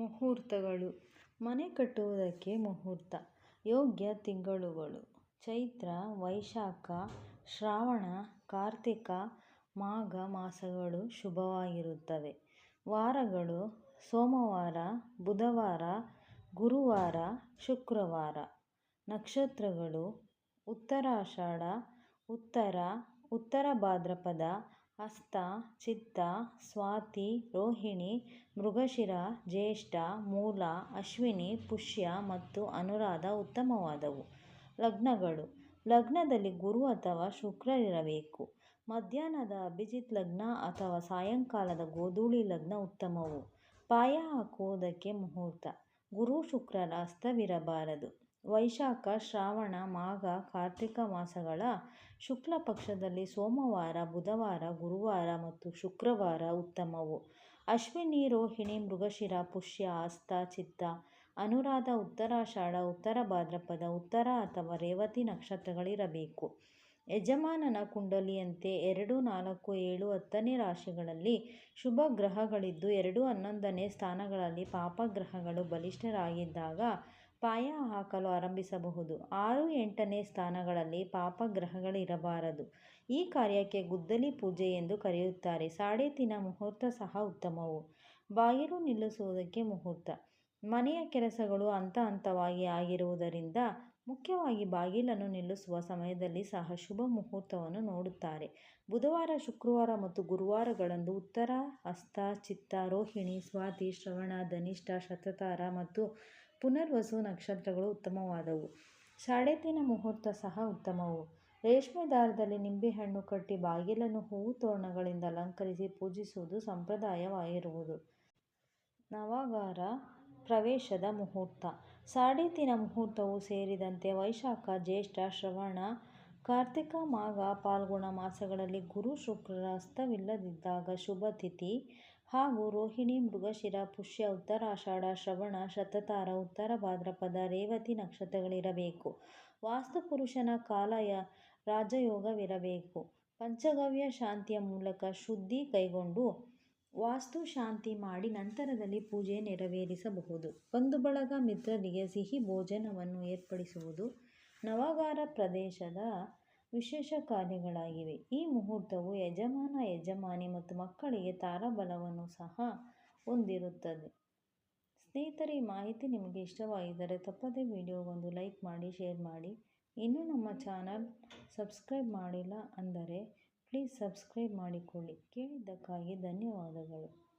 ಮುಹೂರ್ತಗಳು. ಮನೆ ಕಟ್ಟುವುದಕ್ಕೆ ಮುಹೂರ್ತ. ಯೋಗ್ಯ ತಿಂಗಳುಗಳು. ಚೈತ್ರ, ವೈಶಾಖ, ಶ್ರಾವಣ, ಕಾರ್ತಿಕ, ಮಾಘ ಮಾಸಗಳು ಶುಭವಾಗಿರುತ್ತವೆ. ವಾರಗಳು ಸೋಮವಾರ, ಬುಧವಾರ, ಗುರುವಾರ, ಶುಕ್ರವಾರ. ನಕ್ಷತ್ರಗಳು ಉತ್ತರಾಷಾಢ, ಉತ್ತರ ಉತ್ತರ ಭಾದ್ರಪದ ಹಸ್ತ, ಚಿತ್ತ, ಸ್ವಾತಿ, ರೋಹಿಣಿ, ಮೃಗಶಿರ, ಜ್ಯೇಷ್ಠ, ಮೂಲ, ಅಶ್ವಿನಿ, ಪುಷ್ಯ ಮತ್ತು ಅನುರಾಧ ಉತ್ತಮವಾದವು. ಲಗ್ನಗಳು. ಲಗ್ನದಲ್ಲಿ ಗುರು ಅಥವಾ ಶುಕ್ರರಿರಬೇಕು. ಮಧ್ಯಾಹ್ನದ ಅಭಿಜಿತ್ ಲಗ್ನ ಅಥವಾ ಸಾಯಂಕಾಲದ ಗೋಧೂಳಿ ಲಗ್ನ ಉತ್ತಮವು. ಪಾಯ ಹಾಕುವುದಕ್ಕೆ ಮುಹೂರ್ತ. ಗುರು, ಶುಕ್ರರ ಹಸ್ತವಿರಬಾರದು ವೈಶಾಖ, ಶ್ರಾವಣ, ಮಾಘ, ಕಾರ್ತಿಕ ಮಾಸಗಳ ಶುಕ್ಲ ಪಕ್ಷದಲ್ಲಿ ಸೋಮವಾರ, ಬುಧವಾರ, ಗುರುವಾರ ಮತ್ತು ಶುಕ್ರವಾರ ಉತ್ತಮವು. ಅಶ್ವಿನಿ, ರೋಹಿಣಿ, ಮೃಗಶಿರ, ಪುಷ್ಯ ಹಸ್ತ ಚಿತ್ತ, ಅನುರಾಧ, ಉತ್ತರಾಷಾಢ, ಉತ್ತರ ಭಾದ್ರಪದ, ಉತ್ತರ ಅಥವಾ ರೇವತಿ ನಕ್ಷತ್ರಗಳಿರಬೇಕು. ಯಜಮಾನನ ಕುಂಡಲಿಯಂತೆ ಎರಡು, ನಾಲ್ಕು, ಏಳು, ಹತ್ತನೇ ರಾಶಿಗಳಲ್ಲಿ ಶುಭ ಗ್ರಹಗಳಿದ್ದು ಎರಡು, ಹನ್ನೊಂದನೇ ಸ್ಥಾನಗಳಲ್ಲಿ ಪಾಪಗ್ರಹಗಳು ಬಲಿಷ್ಠರಾಗಿದ್ದಾಗ ಪಾಯ ಹಾಕಲು ಆರಂಭಿಸಬಹುದು. ಆರು ಎಂಟನೇ ಸ್ಥಾನಗಳಲ್ಲಿ ಪಾಪಗ್ರಹಗಳಿರಬಾರದು. ಈ ಕಾರ್ಯಕ್ಕೆ ಗುದ್ದಲಿ ಪೂಜೆ ಎಂದು ಕರೆಯುತ್ತಾರೆ. ಸಾಡೆತಿನ ಮುಹೂರ್ತ ಸಹ ಉತ್ತಮವು. ಬಾಗಿಲು ನಿಲ್ಲಿಸುವುದಕ್ಕೆ ಮುಹೂರ್ತ. ಮನೆಯ ಕೆಲಸಗಳು ಹಂತ ಹಂತವಾಗಿ ಆಗಿರುವುದರಿಂದ ಮುಖ್ಯವಾಗಿ ಬಾಗಿಲನ್ನು ನಿಲ್ಲಿಸುವ ಸಮಯದಲ್ಲಿ ಸಹ ಶುಭ ಮುಹೂರ್ತವನ್ನು ನೋಡುತ್ತಾರೆ. ಬುಧವಾರ, ಶುಕ್ರವಾರ ಮತ್ತು ಗುರುವಾರಗಳಂದು ಉತ್ತರ, ಹಸ್ತ, ಚಿತ್ತ, ರೋಹಿಣಿ, ಸ್ವಾತಿ, ಶ್ರವಣ, ಧನಿಷ್ಠ, ಶತತಾರ ಮತ್ತು ಪುನರ್ವಸು ನಕ್ಷತ್ರಗಳು ಉತ್ತಮವಾದವು. ಸಾಡೆತಿನ ಮುಹೂರ್ತ ಸಹ ಉತ್ತಮವು. ರೇಷ್ಮೆ ದಾರದಲ್ಲಿ ನಿಂಬೆಹಣ್ಣು ಕಟ್ಟಿ ಬಾಗಿಲನ್ನು ಹೂವು ತೋರಣಗಳಿಂದ ಅಲಂಕರಿಸಿ ಪೂಜಿಸುವುದು ಸಂಪ್ರದಾಯವಾಗಿರುವುದು. ನವಗಾರ ಪ್ರವೇಶದ ಮುಹೂರ್ತ. ಸಾಡೆತಿನ ಮುಹೂರ್ತವು ಸೇರಿದಂತೆ ವೈಶಾಖ, ಜ್ಯೇಷ್ಠ, ಶ್ರವಣ, ಕಾರ್ತಿಕ, ಮಾಘ ಪಾಲ್ಗುಣ ಮಾಸಗಳಲ್ಲಿ ಗುರು ಶುಕ್ರರ ಅಸ್ತವಿಲ್ಲದಿದ್ದಾಗ ಶುಭ ತಿಥಿ ಹಾಗೂ ರೋಹಿಣಿ, ಮೃಗಶಿರ, ಪುಷ್ಯ ಉತ್ತರಾಷಾಢ ಶ್ರವಣ, ಶತತಾರ, ಉತ್ತರ ಭಾದ್ರಪದ, ರೇವತಿ ನಕ್ಷತ್ರಗಳಿರಬೇಕು. ವಾಸ್ತುಪುರುಷನ ಕಾಲಯ ರಾಜಯೋಗವಿರಬೇಕು. ಪಂಚಗವ್ಯ ಶಾಂತಿಯ ಮೂಲಕ ಶುದ್ಧಿ ಕೈಗೊಂಡು ವಾಸ್ತು ಶಾಂತಿ ಮಾಡಿ ನಂತರದಲ್ಲಿ ಪೂಜೆ ನೆರವೇರಿಸಬಹುದು. ಬಂಧು ಬಳಗ ಮಿತ್ರರಿಗೆ ಸಿಹಿ ಭೋಜನವನ್ನು ಏರ್ಪಡಿಸುವುದು ನವಗಾರ ಪ್ರದೇಶದ ವಿಶೇಷ ಕಾರ್ಯಗಳಾಗಿವೆ. ಈ ಮುಹೂರ್ತವು ಯಜಮಾನ, ಯಜಮಾನಿ ಮತ್ತು ಮಕ್ಕಳಿಗೆ ತಾರಾಬಲವನ್ನು ಸಹ ಹೊಂದಿರುತ್ತದೆ. ಸ್ನೇಹಿತರೆ, ಈ ಮಾಹಿತಿ ನಿಮಗೆ ಇಷ್ಟವಾಗಿದ್ದರೆ ತಪ್ಪದೇ ವಿಡಿಯೋಗೊಂದು ಲೈಕ್ ಮಾಡಿ, ಶೇರ್ ಮಾಡಿ. ಇನ್ನೂ ನಮ್ಮ ಚಾನಲ್ ಸಬ್ಸ್ಕ್ರೈಬ್ ಮಾಡಿಲ್ಲ ಅಂದರೆ ಪ್ಲೀಸ್ ಸಬ್ಸ್ಕ್ರೈಬ್ ಮಾಡಿಕೊಳ್ಳಿ. ಕೇಳಿದ್ದಕ್ಕಾಗಿ ಧನ್ಯವಾದಗಳು.